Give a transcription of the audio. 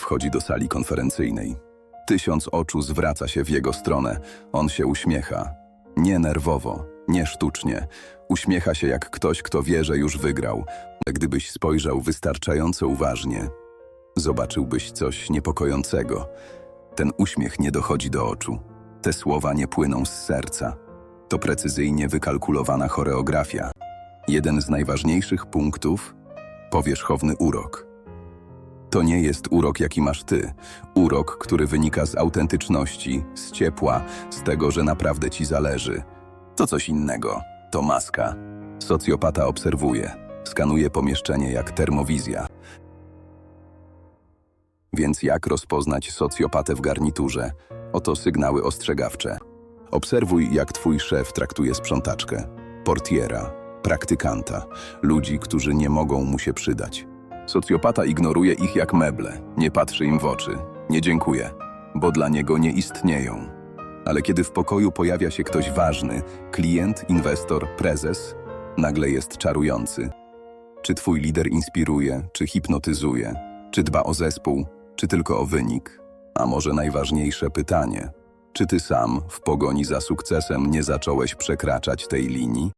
Wchodzi do sali konferencyjnej. Tysiąc oczu zwraca się w jego stronę. On się uśmiecha. Nie nerwowo, nie sztucznie. Uśmiecha się jak ktoś, kto wie, że już wygrał. Gdybyś spojrzał wystarczająco uważnie, zobaczyłbyś coś niepokojącego. Ten uśmiech nie dochodzi do oczu. Te słowa nie płyną z serca. To precyzyjnie wykalkulowana choreografia. Jeden z najważniejszych punktów powierzchowny urok. To nie jest urok, jaki masz ty. Urok, który wynika z autentyczności, z ciepła, z tego, że naprawdę ci zależy. To coś innego. To maska. Socjopata obserwuje. Skanuje pomieszczenie jak termowizja. Więc jak rozpoznać socjopatę w garniturze? Oto sygnały ostrzegawcze. Obserwuj, jak twój szef traktuje sprzątaczkę, portiera, praktykanta, ludzi, którzy nie mogą mu się przydać. Socjopata ignoruje ich jak meble, nie patrzy im w oczy, nie dziękuję, bo dla niego nie istnieją. Ale kiedy w pokoju pojawia się ktoś ważny, klient, inwestor, prezes, nagle jest czarujący. Czy twój lider inspiruje, czy hipnotyzuje, czy dba o zespół, czy tylko o wynik? A może najważniejsze pytanie: czy ty sam w pogoni za sukcesem nie zacząłeś przekraczać tej linii?